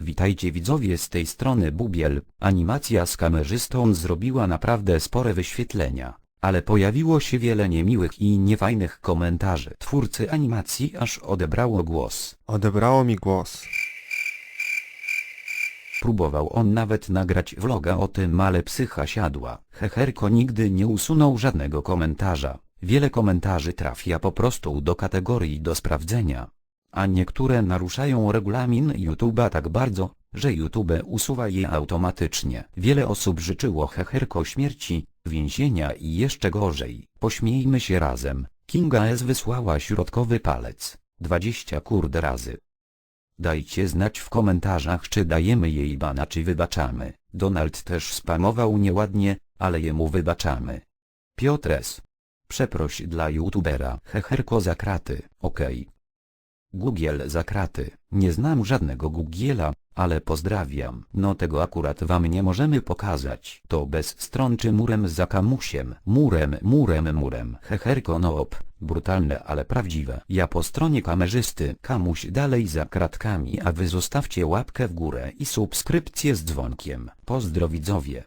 Witajcie widzowie z tej strony Bubiel, animacja z kamerzystą zrobiła naprawdę spore wyświetlenia, ale pojawiło się wiele niemiłych i niefajnych komentarzy. Twórcy animacji aż odebrało głos. Odebrało mi głos. Próbował on nawet nagrać vloga o tym, ale psycha siadła. Hecherko nigdy nie usunął żadnego komentarza. Wiele komentarzy trafia po prostu do kategorii do sprawdzenia. A niektóre naruszają regulamin YouTube'a tak bardzo, że YouTube usuwa je automatycznie. Wiele osób życzyło Hecherko śmierci, więzienia i jeszcze gorzej. Pośmiejmy się razem. Kinga S wysłała środkowy palec. 20 kurde razy. Dajcie znać w komentarzach czy dajemy jej bana czy wybaczamy. Donald też spamował nieładnie, ale jemu wybaczamy. Piotres. Przeproś dla youtubera. Hecherko za kraty, okej. Google za kraty. Nie znam żadnego Googiela, ale pozdrawiam. No tego akurat wam nie możemy pokazać. To bez stron czy murem za kamusiem. Murem, murem, murem. Hecherko no op. Brutalne, ale prawdziwe. Ja po stronie kamerzysty. Kamuś dalej za kratkami, a wy zostawcie łapkę w górę i subskrypcję z dzwonkiem. Pozdro widzowie.